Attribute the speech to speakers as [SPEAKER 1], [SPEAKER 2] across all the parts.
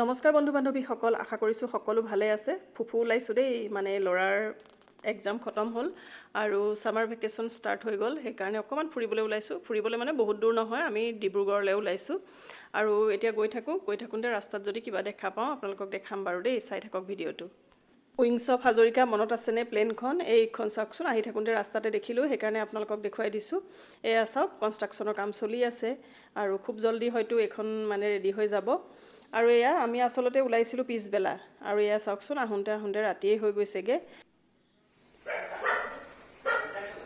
[SPEAKER 1] নমস্কাৰ বন্ধু বান্ধৱীসকল আশা কৰিছোঁ সকলো ভালে আছে। ফুফু ওলাইছোঁ দেই মানে ল'ৰাৰ এক্সাম খতম হ'ল আৰু ছামাৰ ভেকেশ্যন ষ্টাৰ্ট হৈ গ'ল সেইকাৰণে অকণমান ফুৰিবলৈ ওলাইছোঁ। ফুৰিবলৈ মানে বহুত দূৰ নহয় আমি ডিব্ৰুগড়লৈ ওলাইছোঁ। আৰু এতিয়া গৈ থাকোঁ গৈ থাকোঁতে ৰাস্তাত যদি কিবা দেখা পাওঁ আপোনালোকক দেখাম বাৰু দেই চাই থাকক ভিডিঅ'টো। উইংছ অফ হাজৰিকা মনত আছেনে প্লেনখন? এইখন চাওকচোন আহি থাকোঁতে ৰাস্তাতে দেখিলোঁ সেইকাৰণে আপোনালোকক দেখুৱাই দিছোঁ। এয়া চাওক কনষ্ট্ৰাকশ্যনৰ কাম চলি আছে। আৰু খুব জল্দি হয়তো এইখন মানে ৰেডি হৈ যাব। আৰু এয়া আমি আচলতে ওলাইছিলোঁ পিছবেলা। আৰু এয়া চাওকচোন আহোঁতে আহোঁতে ৰাতিয়েই হৈ গৈছেগৈ।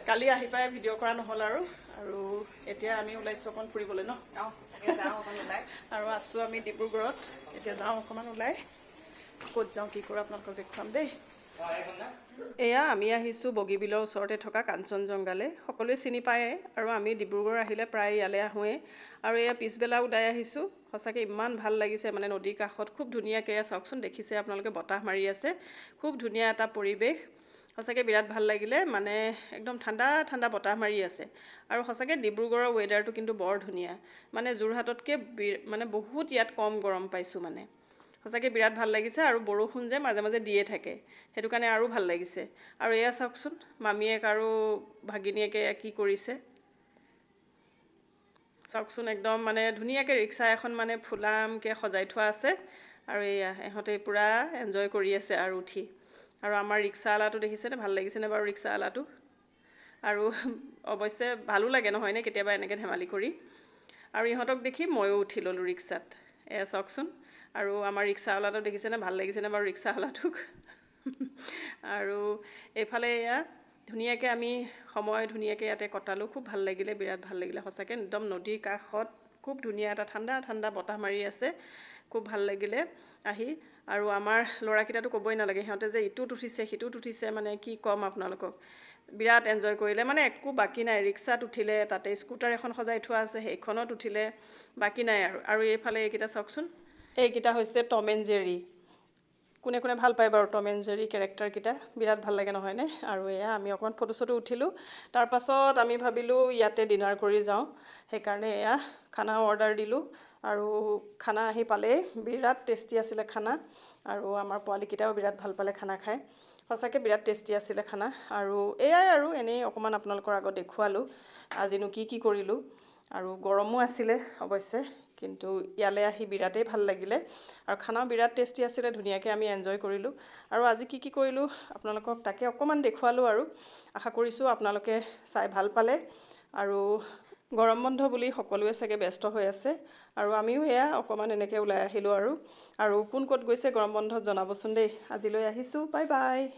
[SPEAKER 1] কালি আহি পাই ভিডিঅ' কৰা নহ'ল আৰু আৰু এতিয়া আমি ওলাইছোঁ অকণ ফুৰিবলৈ ন? আৰু আছোঁ আমি ডিব্ৰুগড়ত এতিয়া যাওঁ অকণমান ওলাই। ক'ত যাওঁ কি কৰোঁ আপোনালোকক দেখুৱাম দেই। এয়া আমি আহিছোঁ বগীবিলৰ ওচৰতে থকা কাঞ্চনজংঘালৈ। সকলোৱে চিনি পায়ে আৰু আমি ডিব্ৰুগড় আহিলে প্ৰায় ইয়ালৈ আহোঁৱেই আৰু এয়া পিছবেলা ওলাই আহিছোঁ। সঁচাকৈ ইমান ভাল লাগিছে মানে নদীৰ কাষত। খুব ধুনীয়াকৈ এয়া চাওকচোন দেখিছে আপোনালোকে বতাহ মাৰি আছে। খুব ধুনীয়া এটা পৰিৱেশ। সঁচাকৈ বিৰাট ভাল লাগিলে মানে একদম ঠাণ্ডা ঠাণ্ডা বতাহ মাৰি আছে। আৰু সঁচাকৈ ডিব্ৰুগড়ৰ ৱেডাৰটো কিন্তু বৰ ধুনীয়া। মানে যোৰহাটতকৈ মানে বহুত ইয়াত কম গৰম পাইছোঁ মানে। সঁচাকৈ বিৰাট ভাল লাগিছে আৰু বৰষুণ যে মাজে মাজে দিয়ে থাকে। সেইটো কাৰণে আৰু ভাল লাগিছে। আৰু এয়া চাওকচোন মামীয়েক আৰু ভাগিনীয়েকে কি কৰিছে। চাওকচোন একদম মানে ধুনীয়াকৈ ৰিক্সা এখন মানে ফুলামকৈ সজাই থোৱা আছে। আৰু এয়া ইহঁতে পূৰা এনজয় কৰি আছে আৰু উঠি। আৰু আমাৰ ৰিক্সাৱালাটো দেখিছেনে? ভাল লাগিছেনে বাৰু ৰিক্সাৱালাটো? আৰু অৱশ্যে ভালো লাগে নহয়নে কেতিয়াবা এনেকৈ ধেমালি কৰি। আৰু ইহঁতক দেখি ময়ো উঠি ল'লোঁ ৰিক্সাত। এয়া চাওকচোন আৰু আমাৰ ৰিক্সাৱালাটো দেখিছেনে? ভাল লাগিছেনে বাৰু ৰিক্সাৱালাটোক? আৰু এইফালে এয়া ধুনীয়াকৈ আমি সময় ধুনীয়াকৈ ইয়াতে কটালোঁ। খুব ভাল লাগিলে বিৰাট ভাল লাগিলে সঁচাকৈ। একদম নদীৰ কাষত খুব ধুনীয়া এটা ঠাণ্ডা ঠাণ্ডা বতাহ মাৰি আছে। খুব ভাল লাগিলে আহি। আৰু আমাৰ ল'ৰাকেইটাতো ক'বই নালাগে সিহঁতে যে ইটোত উঠিছে সিটোত উঠিছে মানে কি ক'ম আপোনালোকক? বিৰাট এনজয় কৰিলে। মানে একো বাকী নাই। ৰিক্সাত উঠিলে তাতে স্কুটাৰ এখন সজাই থোৱা আছে সেইখনত উঠিলে বাকী নাই আৰু। আৰু এইফালে এইকেইটা চাওকচোন। এইকেইটা হৈছে টম এণ্ড জেৰী। কোনে কোনে ভাল পায় বাৰু টম এণ্ড জেৰী কেৰেক্টাৰকেইটা বিৰাট ভাল লাগে নহয়নে? আৰু এয়া আমি অকণমান ফটো চটো উঠিলোঁ তাৰপাছত আমি ভাবিলোঁ ইয়াতে ডিনাৰ কৰি যাওঁ। সেইকাৰণে এয়া খানা অৰ্ডাৰ দিলোঁ। আৰু খানা আহি পালেই। বিৰাট টেষ্টি আছিলে খানা। আৰু আমাৰ পোৱালীকেইটাও বিৰাট ভাল পালে খানা খাই। সঁচাকৈ বিৰাট টেষ্টি আছিলে খানা। আৰু এয়াই আৰু এনেই অকণমান আপোনালোকৰ আগত দেখুৱালোঁ। আজিনো কি কি কৰিলোঁ। আৰু গৰমো আছিলে অৱশ্যে। কিন্তু ইয়ালৈ আহি বিৰাটেই ভাল লাগিলে। আৰু খানাও বিৰাট টেষ্টি আছিলে ধুনীয়াকৈ আমি এনজয় কৰিলোঁ। আৰু আজি কি কি কৰিলোঁ আপোনালোকক তাকে অকণমান দেখুৱালোঁ আৰু। আশা কৰিছোঁ আপোনালোকে চাই ভাল পালে। আৰু গৰম বন্ধ বুলি সকলোৱে চাগে ব্যস্ত হৈ আছে। আৰু আমিও এয়া অকণমান এনেকৈ ওলাই আহিলোঁ আৰু। আৰু কোন ক'ত গৈছে গৰম বন্ধত জনাবচোন দেই। আজিলৈ আহিছোঁ বাই বাই।